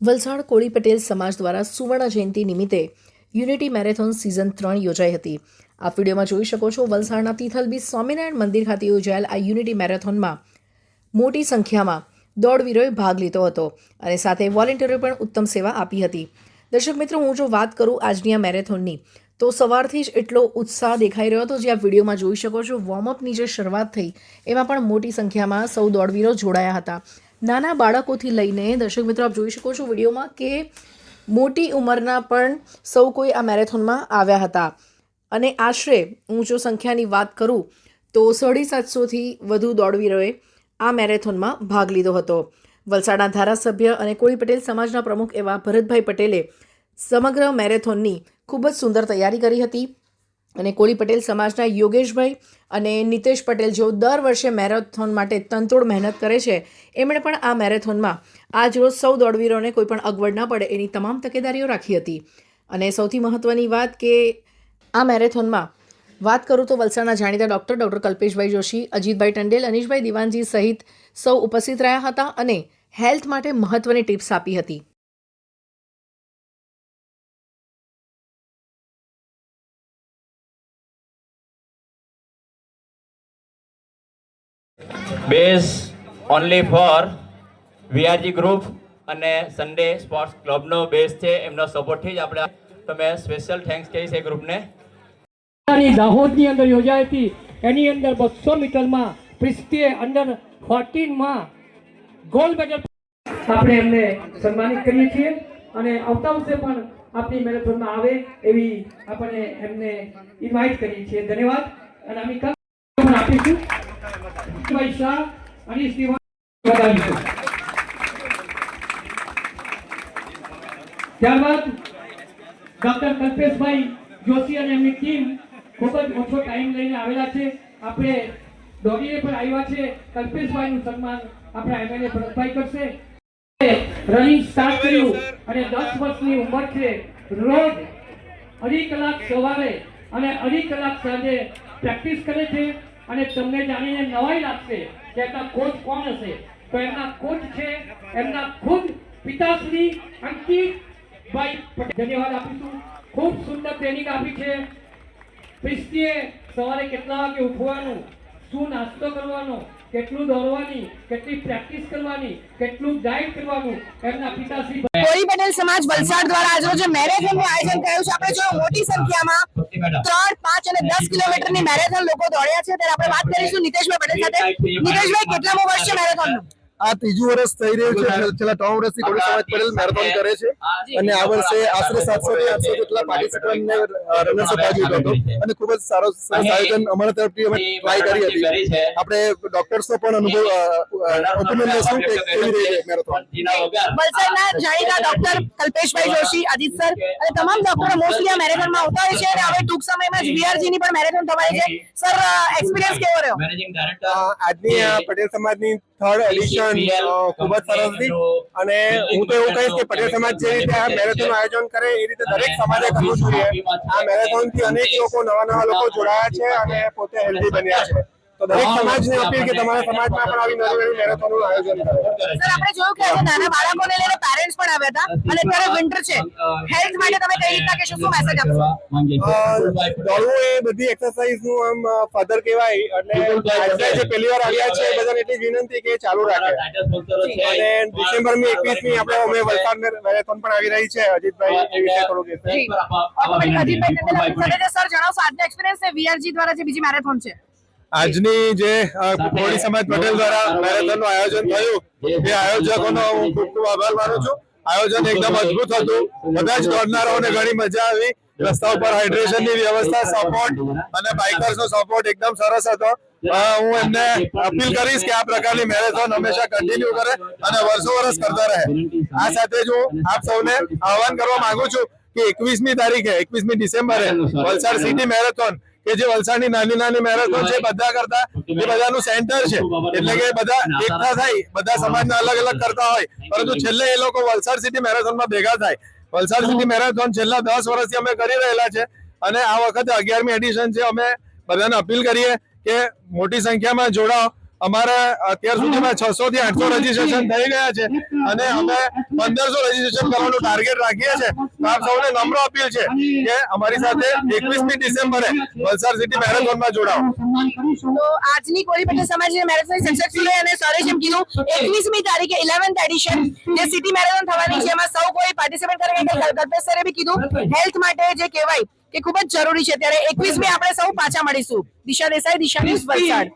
વલસાડ કોળી પટેલ સમાજ દ્વારા સુવર્ણ જયંતિ નિમિત્તે યુનિટી મેરેથોન સિઝન ત્રણ યોજાઈ હતી. આ વિડીયોમાં જોઈ શકો છો વલસાડના તિથલ બીચ સ્વામિનારાયણ મંદિર ખાતે યોજાયેલ આ યુનિટી મેરેથોનમાં મોટી સંખ્યામાં દોડવીરોએ ભાગ લીધો હતો અને સાથે વોલેન્ટિયરોએ પણ ઉત્તમ સેવા આપી હતી. દર્શક મિત્રો, હું જો વાત કરું આજની આ મેરેથોનની, તો સવારથી જ એટલો ઉત્સાહ દેખાઈ રહ્યો હતો જે આ વિડીયોમાં જોઈ શકો છો. વોર્મઅપની જે શરૂઆત થઈ, એમાં પણ મોટી સંખ્યામાં સૌ દોડવીરો જોડાયા હતા. નાના બાળકોથી લઈને, દર્શક મિત્રો, આપ જોઈ શકો છો વિડીયોમાં કે મોટી ઉંમરના પણ સૌ કોઈ આ મેરેથોનમાં આવ્યા હતા. અને આશરે હું જો સંખ્યાની વાત કરું, તો સાડી સાતસોથી વધુ દોડવીરોએ આ મેરેથોનમાં ભાગ લીધો હતો. વલસાડના ધારાસભ્ય અને કોળી પટેલ સમાજના પ્રમુખ એવા ભરતભાઈ પટેલે સમગ્ર મેરેથોનની ખૂબ જ સુંદર તૈયારી કરી હતી. અને કોળી પટેલ સમાજના યોગેશભાઈ અને નિતેશ પટેલ જેઓ દર વર્ષે મેરેથોન માટે તનતોડ મહેનત કરે છે, એમણે પણ આ મેરેથોનમાં આજ રોજ સૌ દોડવીરોને કોઈ પણ અગવડ ન પડે એની તમામ તકેદારીઓ રાખી હતી. અને સૌથી મહત્ત્વની વાત કે આ મેરેથોનમાં વાત કરું તો વલસાડના જાણીતા ડૉક્ટર ડૉક્ટર કલ્પેશભાઈ જોશી, અજીતભાઈ ટંડેલ, અનીશભાઈ દિવાનજી સહિત સૌ ઉપસ્થિત રહ્યા હતા અને હેલ્થ માટે મહત્ત્વની ટિપ્સ આપી હતી. Base only for VRG group અને સન્ડે સ્પોર્ટ્સ ક્લબનો બેઝ છે, એમનો સપોર્ટથી જ આપણે તમે સ્પેશિયલ થેન્ક્સ કહીશ એ ગ્રુપને દાહોદની અંદર યોજાઈ હતી. એની અંદર બસો મીટરમાં પ્રિસ્તીએ અંડર ફોર્ટીનમાં ગોલ્ડ મેડલ આપણે એમને સન્માનિત કરીએ છીએ અને આવતા વર્ષે પણ આપણી મેરેથોનમાં આવે એવી આપણે એમને ઇન્વાઇટ કરીએ છીએ. ધન્યવાદ. અને અમે પણ આપીશું. અનીશ તિવારી વધાવીશું ત્યારબાદ ડોક્ટર કલ્પેશભાઈ જોશી અને એમની ટીમ ખૂબ જ ઓછો ટાઈમ લઈને આવેલા છે. આપણે દોડીને પણ આવ્યા છે. કલ્પેશભાઈનું સન્માન આપણા એમએલએ ભરતભાઈ કરશે. રનિંગ સ્ટાર્ટ કર્યું અને દસ વર્ષની ઉંમર છે. રોજ અઢી કલાક સવારે અને અઢી કલાક સાંજે પ્રેક્ટિસ કરે છે. અને તમને જાણીને નવાઈ લાગશે કે એમના કોચ કોણ હશે. તો એમના કોચ છે, એમના ખુદ પિતાશ્રી અંકિતભાઈ ધન્યવાદ આપીશું. ખૂબ સુંદર ટ્રેનિંગ આપી છે. પ્રિસ્તીએ સવારે કેટલા વાગે ઉઠવાનું? શું નાસ્તો કરવાનો? કેટલું દોડવાની? કેટલી પ્રેક્ટિસ કરવાની? કેટલું ડાયટ કરવાનું? એમના પિતાશ્રી પટેલ સમાજ વલસાડ દ્વારા આજરોજ મેરેથોનનું આયોજન કર્યું છે. આપણે જોયું મોટી સંખ્યામાં ત્રણ, પાંચ અને દસ કિલોમીટરની મેરેથોન લોકો દોડ્યા છે. ત્યારે આપણે વાત કરીશું નિતેશભાઈ પટેલ સાથે. નિતેશભાઈ કેટલામો વર્ષ છે મેરેથોનનું આ ત્રીજું વર્ષ થઈ રહ્યું છે. છેલ્લા ત્રણ વર્ષથી કોળી સમાજ પટેલ મેરેથોન કરે છે. અને આ વર્ષે આશરે સાતસો થી આઠસો જેટલા પાર્ટિસિપન્ટને રનર્સ ભાગ લીધો હતો અને ખૂબ જ સારો સરસ આયોજન અમારા તરફથી અમે ટ્રાય કરી હતી. આપણે ડોક્ટર્સનો પણ અનુભવ ઓપિનિયન લેશું કે કેવી રહી છે મેરેથોન વલસાડના જાણીતા ડોક્ટર કલ્પેશભાઈ જોશી અજીત સર. અને તમામ ડોક્ટરો મોસ્ટલી આ મેરેથોનમાં આવતા હોય છે. અને હવે ટૂંક સમયમાં જ વીઆરજી ની પણ મેરેથોન થવાની છે. સર એક્સપિરિયન્સ કેવો રહ્યો? મેનેજિંગ ડાયરેક્ટર આજની આ પટેલ સમાજની થર્ડ એડિશન ખૂબ જ સરસ હતી. અને હું તો એવું કહીશ કે પટેલ સમાજ જે રીતે આ મેરેથોન આયોજન કરે એ રીતે દરેક સમાજે કરવું જોઈએ. આ મેરેથોનથી અનેક લોકો નવા નવા લોકો જોડાયા છે અને પોતે હેલ્ધી બન્યા છે. તો દરેક સમાજને અપીલ કે તમારા સમાજમાં પણ આવી નવી નવી મેરેથોનનું આયોજન કરે. સર આપણે જોયું કે નાના બાળકોને લઈને પણ આવ્યા હતા. અને અત્યારે વિન્ટર છે. હેલ્થ માટે તમે કઈ રીતના કહેશો? શું મેસેજ આપશો? દોડવું એ બધી એક્સરસાઇઝનું આમ ફાધર કહેવાય. એટલે જે પહેલી વાર આવ્યા છે બધાને એટલી વિનંતી કે ચાલુ રાખે. અને ડિસેમ્બરની એકવીસની આપણે અમે વલસાડ મેરેથોન પણ આવી રહી છે અજીતભાઈ એ વિશે થોડું કહેશે. અજીતભાઈ સર જણાવશો આજનો એક્સપિરિયન્સ છે વીઆરજી દ્વારા જે બીજી મેરેથોન છે? આજની જે કોળી સમાજ પટેલ દ્વારા મેરેથોનનું આયોજન થયું એ આયોજકોનો હું ખૂબ ખૂબ આભાર માનું છું. આયોજન એકદમ અદભુત હતું. બધા જ દોડનારાઓને ઘણી મજા આવી. રસ્તા ઉપર હાઇડ્રેશનની વ્યવસ્થા સપોર્ટ અને બાઇકર્સ નો સપોર્ટ એકદમ સરસ હતો. હું એમને અપીલ કરીશ કે આ પ્રકારની મેરેથોન હંમેશા કન્ટિન્યુ કરે અને વર્ષો વર્ષ કરતા રહે. આ સાથે જ હું આપ સૌને આહવાન કરવા માંગુ છું કે એકવીસમી તારીખે એકવીસમી ડિસેમ્બરે વલસાડ સિટી મેરેથોન કે જે વલસાડની નાની નાની મેરેથોન છે બધા કરતા એ બધાનું સેન્ટર છે. એટલે કે બધા એકઠા થાય બધા સમાજના અલગ અલગ કરતા હોય. પરંતુ છેલ્લે એ લોકો વલસાડ સિટી મેરેથોનમાં ભેગા થાય. વલસાડ સિટી મેરેથોન છેલ્લા દસ વર્ષથી અમે કરી રહેલા છે અને આ વખતે અગિયારમી એડિશન છે. અમે બધાને અપીલ કરીએ કે મોટી સંખ્યામાં જોડાઓ. અમારે અત્યાર સુધીમાં છસો થી આઠસો રજીસ્ટ્રેશન થઈ ગયા છે અને અમે પંદરસો રજીસ્ટ્રેશન કરવાનું ટાર્ગેટ રાખીએ છીએ. તો આપ સૌને નમ્ર અપીલ છે કે અમારી સાથે એકવીસમી ડિસેમ્બરે વલસાડ સિટી મેરેથોનમાં જોડાઓ. તો આજની કોળી સમાજની મેરેથોન સક્સેસફુલ અને સરે જેમ કીધું એકવીસમી તારીખે ઇલેવન્થ એડિશન જે સિટી મેરેથોન થવાની છે એમાં સૌ કોઈ પાર્ટિસિપેટ કરવા કલ્પેશ સરે બી કીધું હેલ્થ માટે જે કહેવાય કે ખૂબ જ જરૂરી છે. ત્યારે એકવીસમી આપણે સૌ પાછા મળીશું. દિશા દેસાઈ દિશા ન્યૂઝ વલસાડ.